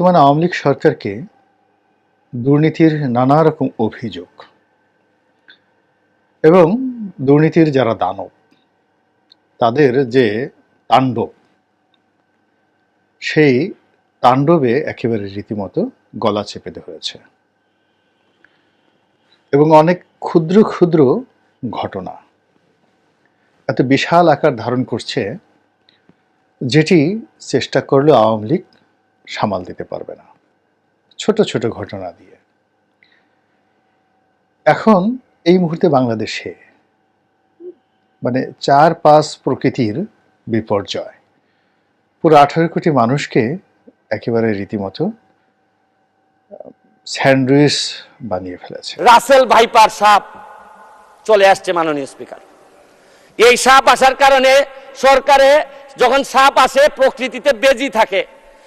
বর্তমান আওয়ামী লীগ সরকারকে দুর্নীতির নানা রকম অভিযোগ এবং দুর্নীতির যারা দানব, তাদের যে তাণ্ডব, সেই তাণ্ডবে একেবারে রীতিমতো গলা চেপে হয়েছে এবং অনেক ক্ষুদ্র ক্ষুদ্র ঘটনা এত বিশাল আকার ধারণ করছে, যেটি চেষ্টা করলে আওয়ামী লীগ সামাল দিতে পারবে না। ছোট ছোট ঘটনা দিয়ে। এখন এই মুহূর্তে বাংলাদেশে মানে চার পাঁচ প্রকৃতির বিপর্যয়। পুরো আঠারো কোটি মানুষকে একেবারে রীতিমতো স্যান্ডউইচ বানিয়ে ফেলেছে। রাসেল ভাইপার সাপ চলে আসছে মাননীয় স্পিকার। এই সাপ আসার কারণে সরকারে যখন সাপ আসে, প্রকৃতিতে বেজি থাকে।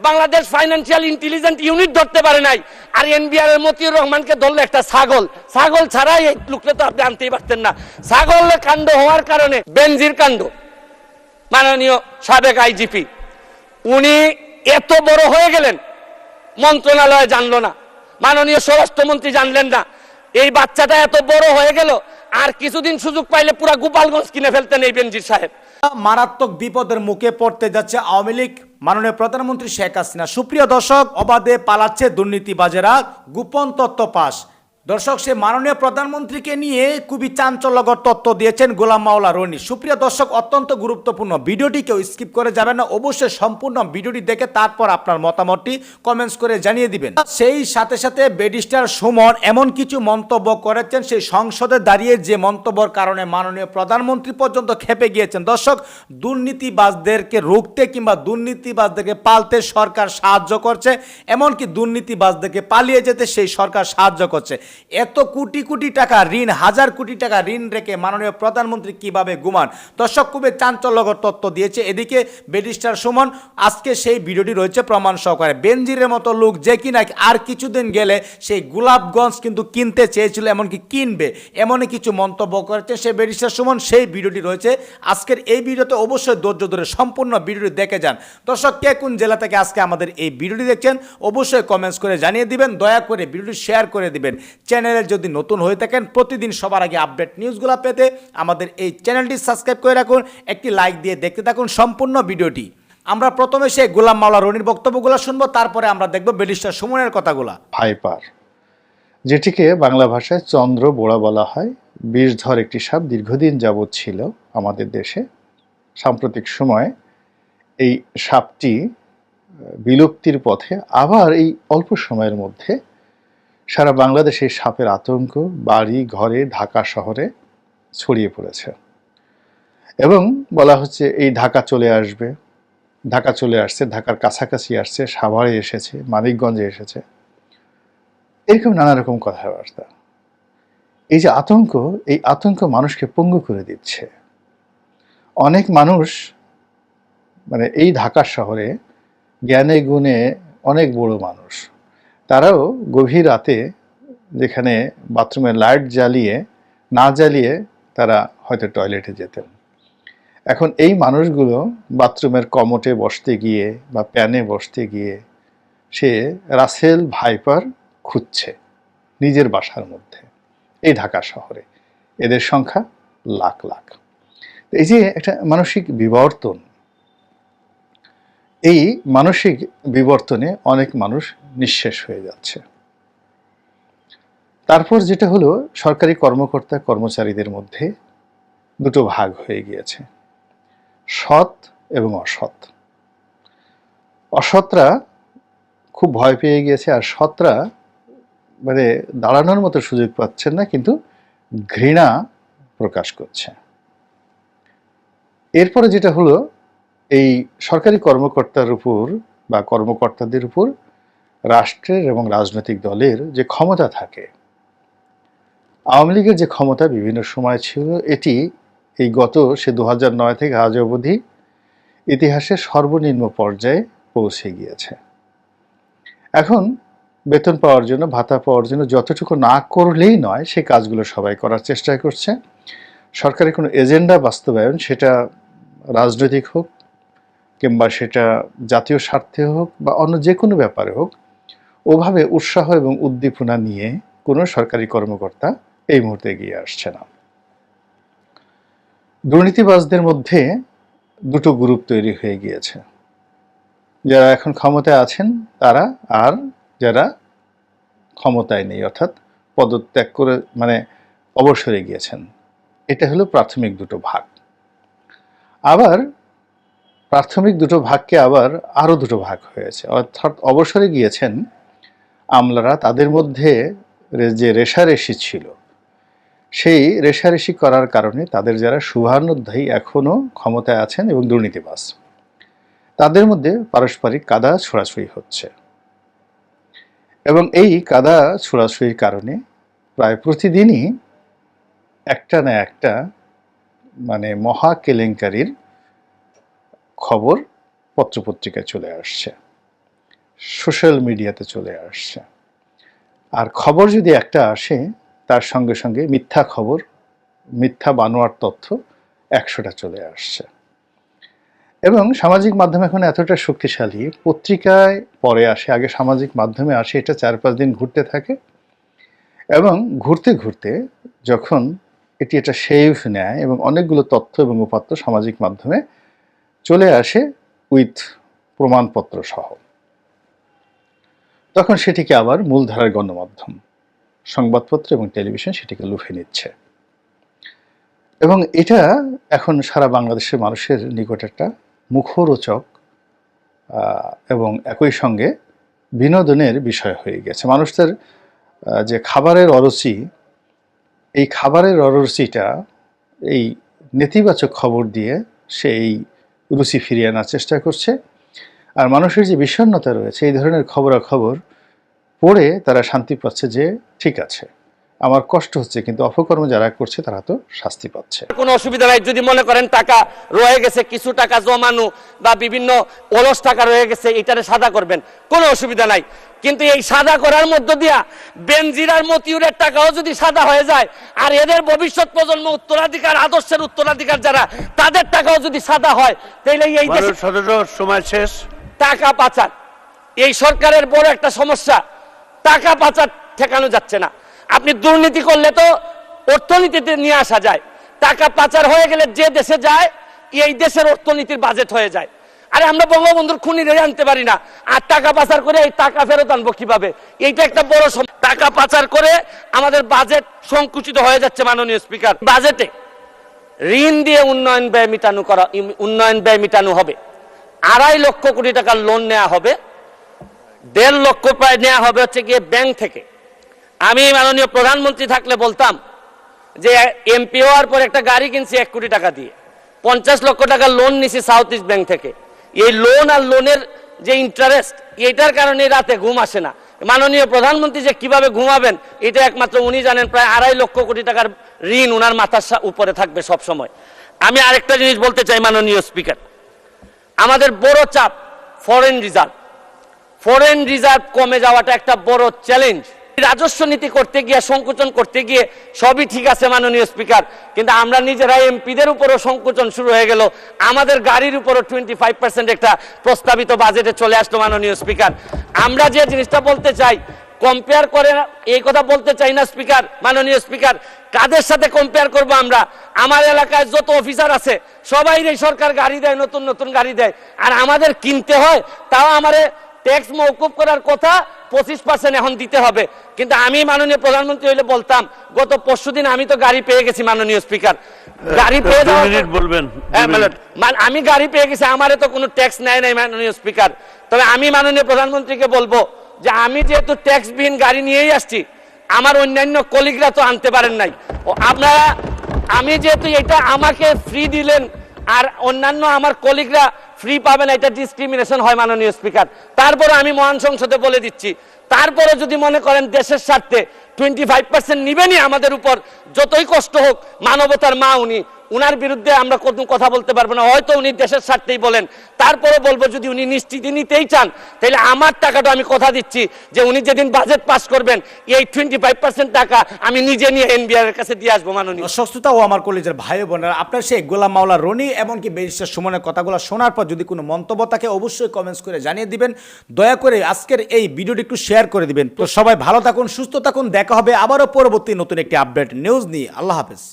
বাংলাদেশ ফাইন্যান্সিয়াল ইন্টেলিজেন্ট ইউনিট ধরতে পারে নাই। আর এনবিআর এর মতিউর রহমানকে ধরলে একটা ছাগল। ছাগল ছাড়াই এই লোককে তো আপনি আনতেই পারতেন না। ছাগল কাণ্ড হওয়ার কারণে বেনজির কাণ্ড। মাননীয় সাবেক আইজিপি উনি এত বড় হয়ে গেলেন, মন্ত্রণালয়ে জানলো না। মাননীয় স্বরাষ্ট্রমন্ত্রী জানলেন না। এই বাচ্চাটা এত বড় হয়ে গেল, আর কিছুদিন সুযোগ পাইলে পুরা গোপালগঞ্জ কিনে ফেলতেন এই বেনজির সাহেব। মারাত্মক বিপদের মুখে পড়তে যাচ্ছে আওয়ামী লীগ। মাননীয় প্রধানমন্ত্রী শেখ হাসিনা। সুপ্রিয় দর্শক, অবাধে পালাচ্ছে দুর্নীতিবাজেরা গোপন তত্ত্ব পাস। দর্শক, সে মাননীয় প্রধানমন্ত্রীকে নিয়ে খুবই চাঞ্চল্যকর তত্ত্ব দিয়েছেন গোলাম মাওলা রনি। সুপ্রিয় দর্শক, অত্যন্ত গুরুত্বপূর্ণ। ভিডিওটি কেউ স্কিপ করে যাবেন না, অবশ্যই সম্পূর্ণ ভিডিওটি দেখে তারপর আপনার মতামতটি কমেন্টস করে জানিয়ে দিবেন। সেই সাথে সাথে ব্যারিস্টার সুমন এমন কিছু মন্তব্য করেছেন, সেই সংসদে দাঁড়িয়ে যে মন্তব্যর কারণে মাননীয় প্রধানমন্ত্রী পর্যন্ত খেপে গিয়েছেন। দর্শক, দুর্নীতিবাজদেরকে রুখতে কিংবা দুর্নীতিবাজদেরকে পালতে সরকার সাহায্য করছে, এমনকি দুর্নীতিবাজদেরকে পালিয়ে যেতে সেই সরকার সাহায্য করছে। এত কোটি কোটি টাকা ঋণ, হাজার কোটি টাকা ঋণ রেখে মাননীয় প্রধানমন্ত্রী কীভাবে ঘুমান? দর্শক, খুবই চাঞ্চল্যকর তথ্য দিয়েছে। এদিকে ব্যারিস্টার সুমন, আজকে সেই ভিডিওটি রয়েছে প্রমাণ সহকারে। বেনজিরের মতো লোক যে কিনা আর কিছুদিন গেলে সেই গোলাপগঞ্জ কিন্তু কিনতে চেয়েছিল, এমনকি কিনবে এমনই কিছু মন্তব্য করেছে সেই ব্যারিস্টার সুমন। সেই ভিডিওটি রয়েছে। আজকের এই ভিডিওতে অবশ্যই ধৈর্য ধরে সম্পূর্ণ ভিডিওটি দেখে যান। দর্শক, কে কোন জেলা থেকে আজকে আমাদের এই ভিডিওটি দেখছেন, অবশ্যই কমেন্টস করে জানিয়ে দিবেন। দয়া করে ভিডিওটি শেয়ার করে দিবেন। চ্যানেলে যদি নতুন হয়ে থাকেন, প্রতিদিন সবার আগে আপডেট নিউজগুলো পেতে আমাদের এই চ্যানেলটি সাবস্ক্রাইব করে রাখুন, একটি লাইক দিয়ে দেখতে থাকুন সম্পূর্ণ ভিডিওটি। আমরা প্রথমে সেই গোলাম মাওলা রনির বক্তব্যগুলো শুনব, তারপরে আমরা দেখব ব্যারিস্টার সুমনের কথাগুলা। ভাইপার, যেটিকে বাংলা ভাষায় চন্দ্র বোড়া বলা হয় বিষধর একটি সাপ দীর্ঘদিন যাবৎ ছিল আমাদের দেশে। সাম্প্রতিক সময় এই সাপটি বিলুপ্তির পথে আবার এই অল্প সময়ের মধ্যে সারা বাংলাদেশে সাপের আতঙ্ক বাড়ি, ঘরে, ঢাকা শহরে ছড়িয়ে পড়েছে। এবং বলা হচ্ছে এই ঢাকা চলে আসবে। ঢাকা চলে আসছে, ঢাকার কাছাকাছি আসছে, সাভারে এসেছে, মানিকগঞ্জে এসেছে। এরকম নানা রকম কথাবার্তা। এই যে আতঙ্ক, এই আতঙ্ক মানুষকে পঙ্গু করে দিচ্ছে। অনেক মানুষ মানে এই ঢাকা শহরে জ্ঞানে গুণে অনেক বড় মানুষ। তারাও গভীর রাতে যেখানে বাথরুমে লাইট জ্বালিয়ে, না জ্বালিয়ে তারা হয়তো টয়লেটে যেতেন। এখন এই মানুষগুলো বাথরুমের কমটে বসতে গিয়ে বা প্যানে বসতে গিয়ে সে রাসেল ভাইপার খুঁজছে নিজের বাসার মধ্যে, এই ঢাকা শহরে। এদের সংখ্যা লাখ লাখ। এই যে একটা মানসিক বিবর্তন এই মানসিক বিবর্তনে অনেক মানুষ নিঃশেষ হয়ে যাচ্ছে। তারপর যেটা হলো, সরকারি কর্মকর্তা, কর্মচারীদের মধ্যে দুটো ভাগ হয়ে গিয়েছে। সৎ এবং অসৎ। অসৎরা খুব ভয় পেয়ে গিয়েছে, আর সৎরা মানে দাঁড়ানোর মতো সুযোগ পাচ্ছেন না, কিন্তু ঘৃণা প্রকাশ করছে। এরপরে যেটা হলো এই সরকারি কর্মকর্তার উপর বা কর্মকর্তাদের উপর রাষ্ট্রের এবং রাজনৈতিক দলের যে ক্ষমতা থাকে, আওয়ামী লীগের যে ক্ষমতা বিভিন্ন সময় ছিল, এটি এই গত সে দু নয় থেকে আজ অবধি ইতিহাসের সর্বনিম্ন পর্যায়ে পৌঁছে গিয়েছে। এখন বেতন পাওয়ার জন্য, ভাতা পাওয়ার জন্য যতটুকু না করলেই নয় সেই কাজগুলো সবাই করার চেষ্টা করছে। সরকারের কোনো এজেন্ডা বাস্তবায়ন সেটা রাজনৈতিক হোক কিংবা সেটা জাতীয় স্বার্থে হোক বা অন্য যে কোনো ব্যাপারে হোক, ওভাবে উৎসাহ এবং উদ্দীপনা নিয়ে কোনো সরকারি কর্মকর্তা এই মুহূর্তে এগিয়ে আসছে না। দুর্নীতিবাজদের মধ্যে দুটো গ্রুপ তৈরি হয়ে গিয়েছে। যারা এখন ক্ষমতায় আছেন, তারা আর যারা ক্ষমতায় নেই, অর্থাৎ পদত্যাগ করে মানে অবসরে গিয়েছেন। এটা হলো প্রাথমিক দুটো ভাগ। আবার প্রাথমিক দুটো ভাগকে আবার আরও দুটো ভাগ হয়েছে। অর্থাৎ অবসরে গিয়েছেন আমলারা, তাদের মধ্যে যে রেশারেশি ছিল, সেই রেশারেশি করার কারণে তাদের যারা শুভানুধ্যায়ী এখনও ক্ষমতায় আছেন এবং দুর্নীতিবাস তাদের মধ্যে পারস্পরিক কাদা ছোড়াছুড়ি হচ্ছে। এবং এই কাদা ছোড়াছুড়ির কারণে প্রায় প্রতিদিনই একটা না একটা মানে মহা কেলেঙ্কারির খবর পত্রপত্রিকায় চলে আসছে, সোশ্যাল মিডিয়াতে চলে আসছে। আর খবর যদি একটা আসে, তার সঙ্গে সঙ্গে মিথ্যা খবর, মিথ্যা বানোয়ার তথ্য একশোটা চলে আসছে। এবং সামাজিক মাধ্যম এখন এতটা শক্তিশালী, পত্রিকায় পরে আসে, আগে সামাজিক মাধ্যমে আসে, এটা চার পাঁচ দিন ঘুরতে থাকে। এবং ঘুরতে ঘুরতে যখন এটি এটা শেভ নেয় এবং অনেকগুলো তথ্য এবং উপাত্ত সামাজিক মাধ্যমে চলে আসে উইথ প্রমাণপত্র সহ। তখন সেটিকে আবার মূলধারার গণমাধ্যম, সংবাদপত্র এবং টেলিভিশন সেটিকে লুফে নিচ্ছে। এবং এটা এখন সারা বাংলাদেশের মানুষের নিকট একটা মুখরোচক এবং একই সঙ্গে বিনোদনের বিষয় হয়ে গেছে। মানুষদের যে খাবারের অরুচি, এই খাবারের অরুচিটা এই নেতিবাচক খবর দিয়ে সেই রুচি ফিরিয়ে আনার চেষ্টা করছে। আর মানুষের যে বিষণ্নতা রয়েছে, এই ধরনের খবরাখবর পড়ে তারা শান্তি পাচ্ছে যে ঠিক আছে। আমার কষ্ট হচ্ছে কিন্তু অপকর্ম যারা করছে তারা তো শাস্তি পাচ্ছে। কোনো অসুবিধা নাই যদি মনে করেন টাকা রয়ে গেছে কিছু টাকা জমানো বা বিভিন্ন অলস টাকা রয়ে গেছে এটারে সাদা করবেন কোনো অসুবিধা নাই। কিন্তু এই সাদা করার মধ্য দিয়া বেনজিরার মতিউরের টাকাও যদি সাদা হয়ে যায় আর এদের ভবিষ্যৎ প্রজন্ম উত্তরাধিকার আদর্শের উত্তরাধিকার যারা তাদের টাকাও যদি সাদা হয় তাহলে এই দেশে সদস্য সময় শেষ। টাকা পাচার। এই সরকারের বড় একটা সমস্যা টাকা পাচার ঠেকানো যাচ্ছে না। আপনি দুর্নীতি করলে তো অর্থনীতিতে নিয়ে আসা যায়। টাকা পাচার হয়ে গেলে যে দেশে যায়, এই দেশের অর্থনীতির বাজেট হয়ে যায়। আরে আমরা বঙ্গবন্ধুর খুনি রে আনতে পারি না। আর টাকা পাচার করে এই টাকা ফেরত আনব কীভাবে? এইটা একটা বড় টাকা পাচার করে আমাদের বাজেট সংকুচিত হয়ে যাচ্ছে মাননীয় স্পিকার বাজেটে ঋণ দিয়ে উন্নয়ন ব্যয় মিটানো করা উন্নয়ন ব্যয় মিটানো হবে। আড়াই লক্ষ কোটি টাকার লোন নেওয়া হবে। দেড় লক্ষ প্রায় নেওয়া হবে হচ্ছে গিয়ে ব্যাংক থেকে। আমি মাননীয় প্রধানমন্ত্রী থাকলে বলতাম যে এমপি হওয়ার পর একটা গাড়ি কিনছি এক কোটি টাকা দিয়ে। পঞ্চাশ লক্ষ টাকা লোন নিছি সাউথ ইস্ট ব্যাংক থেকে। এই লোন আর লোনের যে ইন্টারেস্ট এটার কারণে রাতে ঘুম আসে না। মাননীয় প্রধানমন্ত্রী যে কীভাবে ঘুমাবেন, এটা একমাত্র উনি জানেন, প্রায় আড়াই লক্ষ কোটি টাকার ঋণ ওনার মাথার উপরে থাকবে সব সময় আমি আরেকটা জিনিস বলতে চাই মাননীয় স্পিকার আমাদের বড় চাপ ফরেন রিজার্ভ ফরেন রিজার্ভ কমে যাওয়াটা একটা বড় চ্যালেঞ্জ রাজস্ব নীতি করতে গিয়ে, সংকোচন করতে গিয়ে সবই ঠিক আছে মাননীয় স্পিকার। কিন্তু আমরা নিজেরা এমপিদের উপরও সংকোচন শুরু হয়ে গেল। আমাদের গাড়ির উপরও টোয়েন্টি ফাইভ পার্সেন্ট একটা প্রস্তাবিত বাজেটে চলে আসলো মাননীয় স্পিকার। আমরা যে জিনিসটা বলতে চাই কম্পেয়ার করে এই কথা বলতে চাই না স্পিকার, মাননীয় স্পিকার। কাদের সাথে কম্পেয়ার করব আমরা? আমার এলাকায় যত অফিসার আছে সবাই এই সরকার গাড়ি দেয়, নতুন নতুন গাড়ি দেয়। আর আমাদের কিনতে হয়, তাও আমারে ট্যাক্স মৌকুব করার কথা পঁচিশ পার্সেন্ট এখন দিতে হবে। কিন্তু আমি মাননীয় প্রধানমন্ত্রী হইলে বলতাম গত পরশুদিন আমি তো গাড়ি পেয়ে গেছি মাননীয় স্পিকার। গাড়ি পেয়ে মিনিট বলবেন, হ্যাঁ, মান- আমি গাড়ি পেয়ে গেছি আমারে তো কোনো ট্যাক্স নেয় নাই মাননীয় স্পিকার। তবে আমি মাননীয় প্রধানমন্ত্রীকে বলব যে আমি যেহেতু ট্যাক্সবিহীন গাড়ি নিয়েই আসছি আমার অন্যান্য কলিগরা তো আনতে পারেন নাই। ও আপনারা আমি যেহেতু এটা আমাকে ফ্রি দিলেন আর অন্যান্য আমার কলিগরা ফ্রি পাবেন, এটা ডিসক্রিমিনেশন হয় মাননীয় স্পিকার তারপরে আমি মহান সংসদে বলে দিচ্ছি তারপরে যদি মনে করেন দেশের স্বার্থে টোয়েন্টি ফাইভ পার্সেন্ট নিবেনই আমাদের উপর, যতই কষ্ট হোক, মানবতার মা উনি উনার বিরুদ্ধে আমরা কোনো কথা বলতে পারব না, হয়তো উনি দেশের স্বার্থেই বলেন। তারপরে বলব, যদি উনি নিশ্চিতি নিতেই চান, তাহলে আমার টাকাটা আমি কথা দিচ্ছি যে উনি যেদিন বাজেট পাস করবেন, এই টোয়েন্টি ফাইভ পার্সেন্ট টাকা আমি নিজে নিয়ে এনবিআর এর কাছে দিয়ে আসব, মাননীয়। দর্শকতা ও আমার কলেজের ভাই বোনেরা, আপনার সেই গোলাম মাওলা রনি এমনকি ব্যারিস্টার সুমনের কথাগুলো শোনার পর যদি কোনো মন্তব্য থাকে, অবশ্যই কমেন্টস করে জানিয়ে দিবেন। দয়া করে আজকের এই ভিডিওটি একটু শেয়ার করে দিবেন। তো সবাই ভালো থাকুন, সুস্থ থাকুন, দেখা হবে আবারও পরবর্তী নতুন একটি আপডেট নিউজ নিয়ে। আল্লাহ হাফেজ।